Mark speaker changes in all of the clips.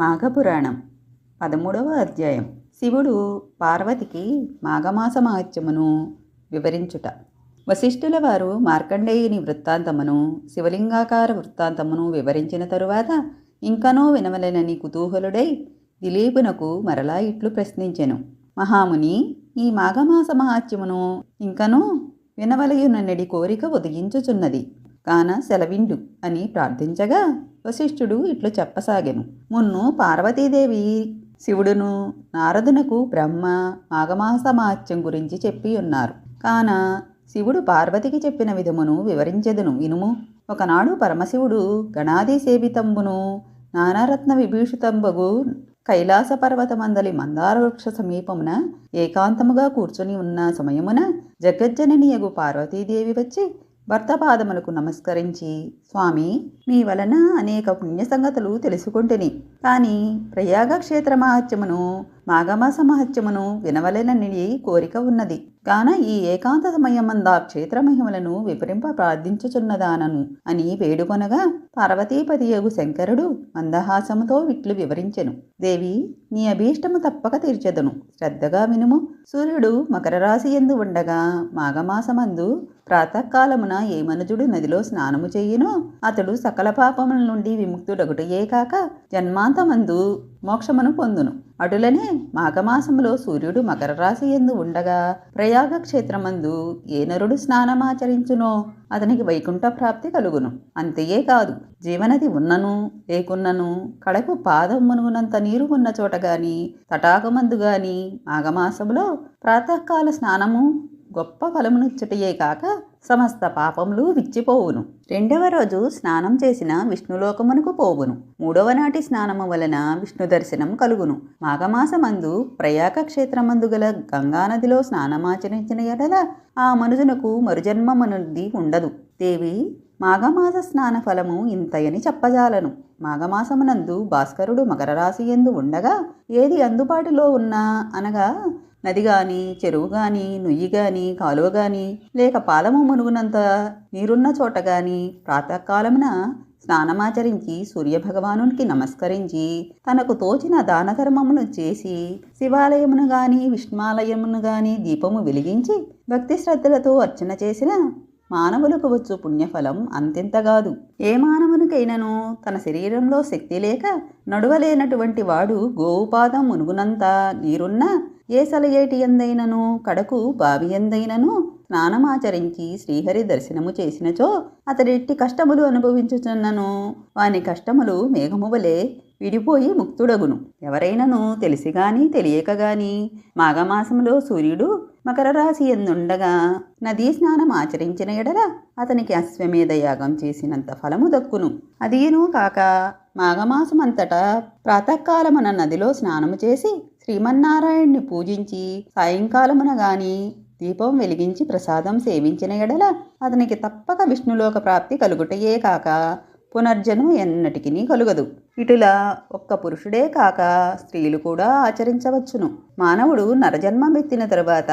Speaker 1: మాఘపురాణం. పదమూడవ అధ్యాయం. శివుడు పార్వతికి మాఘమాస మహత్యమును వివరించుట. వశిష్ఠుల వారు మార్కండేయుని వృత్తాంతమును శివలింగాకార వృత్తాంతమును వివరించిన తరువాత ఇంకనో వినవలెనని కుతూహలుడై దిలీపునకు మరలా ఇట్లు ప్రశ్నించెను. మహాముని ఈ మాఘమాస మహాత్యమును ఇంకనూ వినవలయునన్నడి కోరిక ఒదిగించుచున్నది కాన సెలవిండు అని ప్రార్థించగా వశిష్ఠుడు ఇట్లు చెప్పసాగెను. మున్ను పార్వతీదేవి శివుడును నారదునకు బ్రహ్మ మాఘమాసమాత్యం గురించి చెప్పి ఉన్నారు. కాన శివుడు పార్వతికి చెప్పిన విధమును వివరించెదను. వినుము. ఒకనాడు పరమశివుడు గణాది సేవితంబును నానారత్న విభూషితంబగు కైలాస పర్వతమందలి మందార వృక్ష సమీపమున ఏకాంతముగా కూర్చుని ఉన్న సమయమున జగజ్జననియగు పార్వతీదేవి వచ్చి భర్త పాదములకు నమస్కరించి స్వామి మీ వలన అనేక పుణ్య సంగతులు తెలుసుకుంటుని. కానీ ప్రయాగ క్షేత్ర మహత్యమును మాఘమాస మహత్యమును వినవలెనని కోరిక ఉన్నది. కాన ఈ ఏకాంత సమయమందా క్షేత్ర మహిమలను ప్రార్థించుచున్నదానను అని వేడుకొనగా పార్వతీపతియగు శంకరుడు మందహాసముతో విట్లు వివరించెను. దేవి నీ అభీష్టము తప్పక తీర్చెదను. శ్రద్ధగా వినుము. సూర్యుడు మకర రాశి ఎందు ఉండగా మాఘమాసమందు ప్రాతకాలమున ఏ మనుజుడు నదిలో స్నానము చెయ్యునో అతడు సకల పాపముల నుండి విముక్తుడగుటయే కాక జన్మాంతమందు మోక్షమును పొందును. అటులనే మాఘమాసములో సూర్యుడు మకర రాశి ఎందు ఉండగా ప్రయాగ క్షేత్రమందు ఏ నరుడు స్నానమాచరించునో అతనికి వైకుంఠ ప్రాప్తి కలుగును. అంతయే కాదు జీవనది ఉన్నను లేకున్నను కడకు పాదం మునుగునంత నీరు ఉన్న చోట గాని తటాకమందు గాని మాఘమాసములో ప్రాతకాల స్నానము గొప్ప ఫలమునిచ్చుటయే కాక సమస్త పాపములు విచ్చిపోవును. రెండవ రోజు స్నానం చేసిన విష్ణులోకమునకు పోవును. మూడవ నాటి స్నానము వలన విష్ణు దర్శనం కలుగును. మాఘమాసమందు ప్రయాగ క్షేత్రమందు గల గంగానదిలో స్నానమాచరించిన ఎడల ఆ మనుజునకు మరుజన్మమనుది ఉండదు. దేవి మాఘమాస స్నాన ఫలము ఇంతయని చెప్పజాలను. మాఘమాసమునందు భాస్కరుడు మకర రాశి ఎందు ఉండగా ఏది అందుబాటులో ఉన్నా అనగా నది గాని చెరువు గాని నుయ్యి గాని కాలువ గాని లేక పాలము మునుగునంత నీరున్న చోట గాని ప్రాతకాలమున స్నానమాచరించి సూర్యభగవానునికి నమస్కరించి తనకు తోచిన దాన ధర్మమును చేసి శివాలయమును గాని విష్ణుమాలయమును గాని దీపము వెలిగించి భక్తి శ్రద్ధలతో అర్చన చేసిన మానవులకు వచ్చు పుణ్యఫలం అంతెంతగాదు ఏ మానవునికైనను తన శరీరంలో శక్తి లేక నడువలేనటువంటి వాడు గోవుపాదం మునుగునంత నీరున్న ఏ సలయేటి ఎందైనను? కడకు బావి ఎందైనను? స్నానమాచరించి శ్రీహరి దర్శనము చేసినచో అతడెట్టి కష్టములు అనుభవించుచున్నను. వాని కష్టములు మేఘము వలె విడిపోయి ముక్తుడగును. ఎవరైనను తెలిసి తెలియకగాని మాఘమాసములో సూర్యుడు మకర రాశి ఎందుండగా? నదీ స్నానం ఆచరించిన ఎడల అతనికి అశ్వమేధ యాగం చేసినంత ఫలము దక్కును. అదీను కాక మాఘమాసమంతటా ప్రాతకాలమున నదిలో స్నానము చేసి శ్రీమన్నారాయణ్ణి పూజించి సాయంకాలమున గాని దీపం వెలిగించి ప్రసాదం సేవించిన ఎడల అతనికి తప్పక విష్ణులోక ప్రాప్తి కలుగుటయే కాక పునర్జన్మ ఎన్నటికి కలుగదు. ఇటులా ఒక్క పురుషుడే కాక స్త్రీలు కూడా ఆచరించవచ్చును. మానవుడు నరజన్మమెత్తిన తరువాత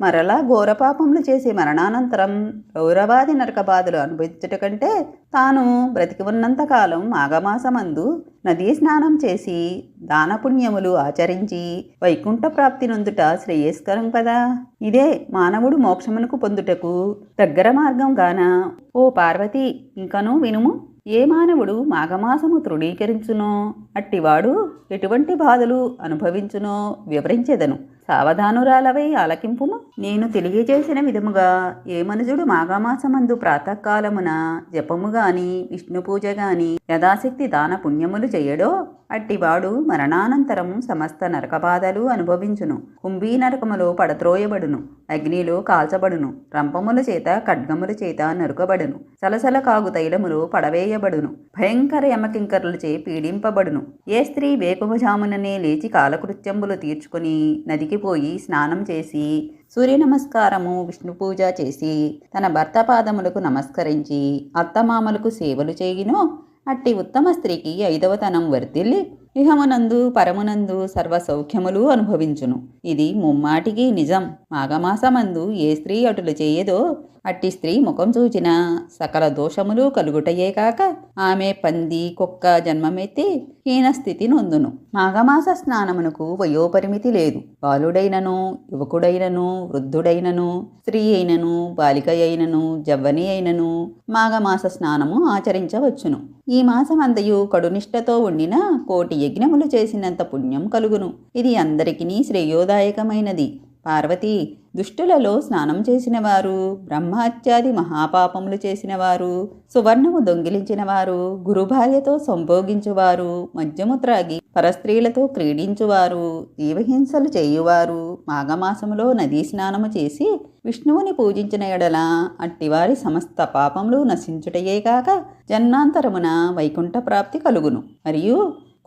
Speaker 1: మరలా ఘోరపాపములు చేసి మరణానంతరం రౌరవాది నరక బాధలు అనుభవించుట కంటే తాను బ్రతికి ఉన్నంతకాలం మాఘమాసమందు నదీ స్నానం చేసి దానపుణ్యములు ఆచరించి వైకుంఠ ప్రాప్తి నొందుట శ్రేయస్కరం కదా. ఇదే మానవుడు మోక్షమునకు పొందుటకు దగ్గర మార్గం గాన? ఓ పార్వతి ఇంకనూ వినుము. ఏ మానవుడు మాఘమాసము తృణీకరించునో అట్టివాడు ఎటువంటి బాధలు అనుభవించునో వివరించెదను. సావధానురాలవై ఆలకింపుము నేను తెలియజేసిన విధముగా ఏ మనుజుడు మాఘమాసమందు ప్రాతకాలమున జపము గాని విష్ణు పూజ గాని యథాశక్తి దాన పుణ్యములు చేయడో అట్టివాడు మరణానంతరం సమస్త నరకబాధలు అనుభవించును. కుంభీ నరకములో పడత్రోయబడును అగ్నిలో కాల్చబడును. రంపముల చేత ఖడ్గముల చేత నరుకబడును. సలసల కాగు తైలములు పడవేయబడును. భయంకర యమకింకరులచే పీడింపబడును. ఏ స్త్రీ వేకువజాముననే లేచి కాలకృత్యంబులు తీర్చుకుని నదికి పోయి స్నానం చేసి సూర్య నమస్కారము విష్ణు పూజ చేసి తన భర్త పాదములకు నమస్కరించి అత్తమామలకు సేవలు చేయును అట్టి ఉత్తమ స్త్రీకి ఐదవతనం వర్తిల్లి ఇహమునందు పరమునందు సర్వ సౌఖ్యములు అనుభవించును. ఇది ముమ్మాటికి నిజం. మాఘమాసమందు ఏ స్త్రీ అటులు చేయదో అట్టి స్త్రీ ముఖం చూచిన సకల దోషములు కలుగుటయే కాక ఆమె పంది కుక్క జన్మమెత్తి హీనస్థితి నొందును. మాఘమాస స్నానమునకు వయోపరిమితి లేదు. బాలుడైనను యువకుడైనను వృద్ధుడైనను స్త్రీ అయినను బాలిక అయినను జవ్వని అయినను మాఘమాస స్నానము ఆచరించవచ్చును. ఈ మాసమంతయు కడునిష్టతో ఉండిన కోటి యజ్ఞములు చేసినంత పుణ్యం కలుగును. ఇది అందరికీ శ్రేయోదాయకమైనది. పార్వతి దుష్టులలో స్నానం చేసిన వారు బ్రహ్మహత్యాది మహాపాపములు చేసిన వారు సువర్ణము దొంగిలించిన వారు గురుభార్యతో సంభోగించువారు మద్యము త్రాగి పరస్త్రీలతో క్రీడించువారు జీవహింసలు చేయువారు మాఘమాసములో నదీ స్నానము చేసి విష్ణువుని పూజించిన ఎడల అట్టివారి సమస్త పాపములు నశించుటయే కాక జన్మాంతరమున వైకుంఠ ప్రాప్తి కలుగును. మరియు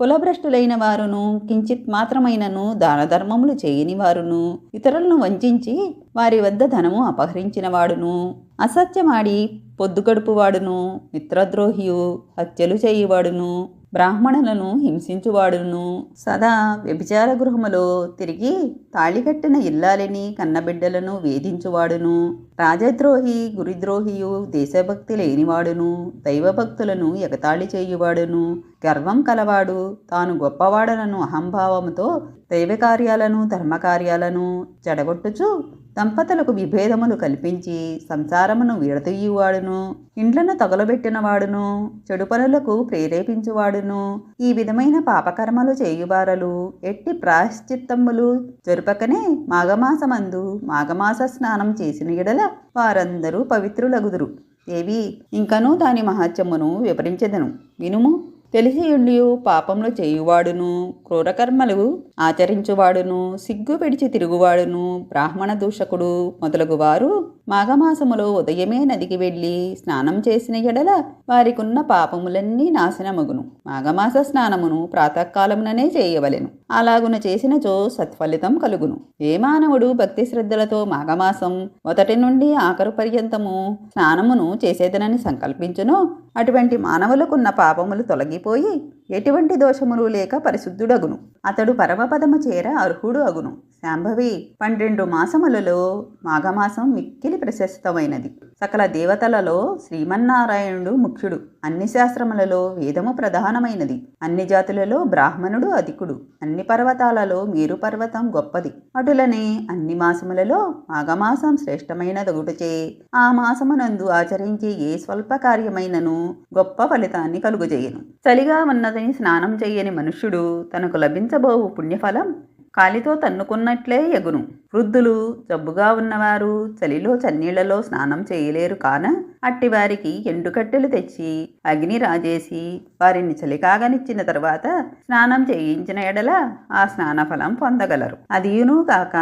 Speaker 1: కులభ్రష్టులైన వారును కించిత్ మాత్రమైనను దాన ధర్మములు చేయని వారును ఇతరులను వంచించి వారి వద్ద ధనము అపహరించిన వాడును అసత్యమాడి పొద్దుగడుపువాడును మిత్రద్రోహియు హత్యలు చేయువాడును బ్రాహ్మణులను హింసించువాడును. సదా వ్యభిచార గృహములో తిరిగి తాళికట్టిన ఇల్లాలిని కన్నబిడ్డలను వేధించువాడును. రాజద్రోహి గురిద్రోహియు దేశభక్తి లేనివాడును. దైవభక్తులను ఎగతాళి చేయువాడును. గర్వం కలవాడు తాను గొప్పవాడనను అహంభావముతో దైవ కార్యాలను ధర్మకార్యాలను చెడగొట్టుచు దంపతులకు విభేదములు కల్పించి సంసారమును విడదీయువాడును ఇండ్లను తగలబెట్టిన వాడును చెడు పనులకు ప్రేరేపించువాడును. ఈ విధమైన పాపకర్మలు చేయువారలు ఎట్టి ప్రాశ్చిత్తములు జరుపకనే మాఘమాసమందు మాఘమాస స్నానం చేసిన ఎడల వారందరూ పవిత్రులగుదురు. దేవి ఇంకనూ దాని మహత్యమును వివరించెదను. వినుము. తెలిసియుండియు పాపములు చేయువాడును క్రూరకర్మలు ఆచరించువాడును సిగ్గు విడిచి తిరుగువాడును బ్రాహ్మణ దూషకుడు మొదలగువారు మాఘమాసములో ఉదయమే నదికి వెళ్ళి స్నానం చేసిన ఎడల వారికున్న పాపములన్నీ నాశనమగును. మాఘమాస స్నానమును ప్రాతకాలముననే చేయవలెను. అలాగున చేసినచో సత్ఫలితం కలుగును. ఏ మానవుడు భక్తి శ్రద్ధలతో మాఘమాసం మొదటి నుండి ఆఖరు పర్యంతము స్నానమును చేసేదనని సంకల్పించునో అటువంటి మానవులకున్న పాపములు తొలగిపోయి ఎటువంటి దోషములు లేక పరిశుద్ధుడగును. అతడు పరమపదము చేర అర్హుడు అగును. శాంభవి పన్నెండు మాసములలో మాఘమాసం మిక్కిలి ప్రశస్తమైనది. సకల దేవతలలో శ్రీమన్నారాయణుడు ముఖ్యుడు. అన్ని శాస్త్రములలో వేదము ప్రధానమైనది. అన్ని జాతులలో బ్రాహ్మణుడు అధికుడు. అన్ని పర్వతాలలో మేరు పర్వతం గొప్పది. అటులనే అన్ని మాసములలో మాఘమాసం శ్రేష్టమైనదగుటచే ఆ మాసమునందు ఆచరించి ఏ స్వల్ప కార్యమైనను గొప్ప ఫలితాన్ని కలుగుజేయను. చలిగా ఉన్నది ఉన్నదని స్నానం చేయని మనుష్యుడు తనకు లభించబోవు పుణ్యఫలం కాలితో తన్నుకున్నట్లే ఎగును. వృద్ధులు జబ్బుగా ఉన్నవారు చలిలో చన్నీళ్ళలో స్నానం చేయలేరు కాన అట్టివారికి ఎండుకట్టెలు తెచ్చి అగ్ని రాజేసి వారిని చలికాగనిచ్చిన తర్వాత స్నానం చేయించిన ఎడల ఆ స్నానఫలం పొందగలరు. అదీనూ కాక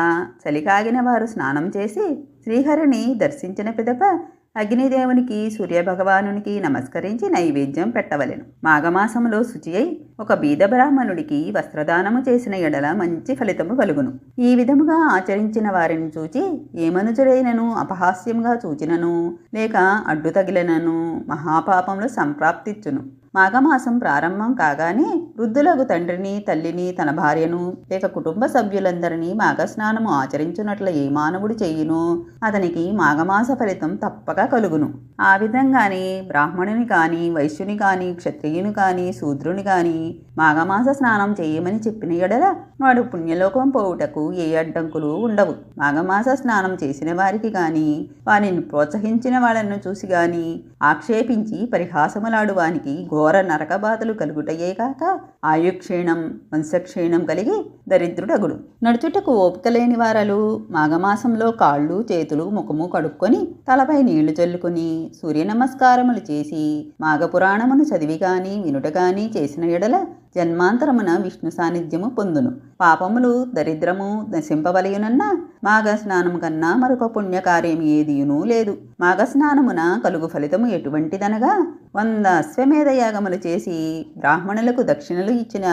Speaker 1: చలికాగిన వారు స్నానం చేసి శ్రీహరిని దర్శించిన పిదప అగ్నిదేవునికి సూర్యభగవానునికి నమస్కరించి నైవేద్యం పెట్టవలెను. మాఘమాసంలో శుచి అయి ఒక బీద బ్రాహ్మణుడికి వస్త్రదానము చేసిన ఎడల మంచి ఫలితము కలుగును. ఈ విధముగా ఆచరించిన వారిని చూచి ఏ అపహాస్యంగా చూచినను లేక అడ్డు తగిలినను మహాపాపంలో సంప్రాప్తిచ్చును. మాఘమాసం ప్రారంభం కాగానే వృద్ధులకు తండ్రిని తల్లిని తన భార్యను లేక కుటుంబ సభ్యులందరినీ మాఘస్నానము ఆచరించున్నట్లు ఏ మానవుడు చేయును? అతనికి మాఘమాస ఫలితం తప్పక కలుగును. ఆ విధంగానే బ్రాహ్మణుని కాని వైశ్యుని కాని క్షత్రియుని కాని శూద్రుని కాని మాఘమాస స్నానం చేయమని చెప్పిన ఎడల వాడు పుణ్యలోకం పోవుటకు ఏ అడ్డంకులు ఉండవు. మాఘమాస స్నానం చేసిన వారికి గాని వారిని ప్రోత్సహించిన వాళ్ళను చూసి గాని ఆక్షేపించి పరిహాసములాడు వానికి ఘోర నరకబాధలు కలుగుటయే కాక ఆయుక్షీణం వంశక్షీణం కలిగి దరిద్రుడగుడు. నడుచుటకు ఓపిక లేని వారలు మాఘమాసంలో కాళ్ళు చేతులు ముఖము కడుక్కొని తలపై నీళ్ళు చల్లుకుని సూర్య నమస్కారములు చేసి మాఘపురాణమును చదివి గాని వినుట గాని చేసిన ఎడల జన్మాంతరమున విష్ణు సాన్నిధ్యము పొందును. పాపములు దరిద్రము నశింపవలయునన్న మాఘ స్నానము కన్నా మరొక పుణ్యకార్యం ఏదియునూ లేదు. మాఘ స్నానమున కలుగు ఫలితము ఎటువంటిదనగా వంద అశ్వమేధ యాగములు చేసి బ్రాహ్మణులకు దక్షిణలు ఇచ్చిన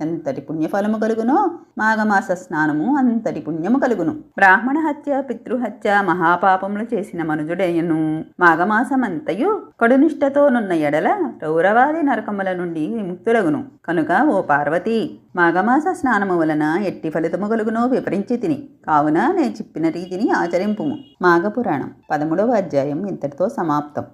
Speaker 1: ఎంతటి పుణ్యఫలము కలుగునో మాఘమాస స్నానము అంతటి పుణ్యము కలుగును. బ్రాహ్మణ హత్య పితృహత్య మహాపాపములు చేసిన మనుజుడయ్యను మాఘమాసమంతయు కడునిష్టతోనున్న ఎడల రౌరవాది నరకముల నుండి విముక్తులగును కనుక ఓ పార్వతి మాఘమాస స్నానము వలన ఎట్టి ఫలితము కలుగునో వివరించి తిని. కావున నేను చెప్పిన రీతిని ఆచరింపుము. మాఘపురాణం పదమూడవ అధ్యాయం ఇంతటితో సమాప్తం.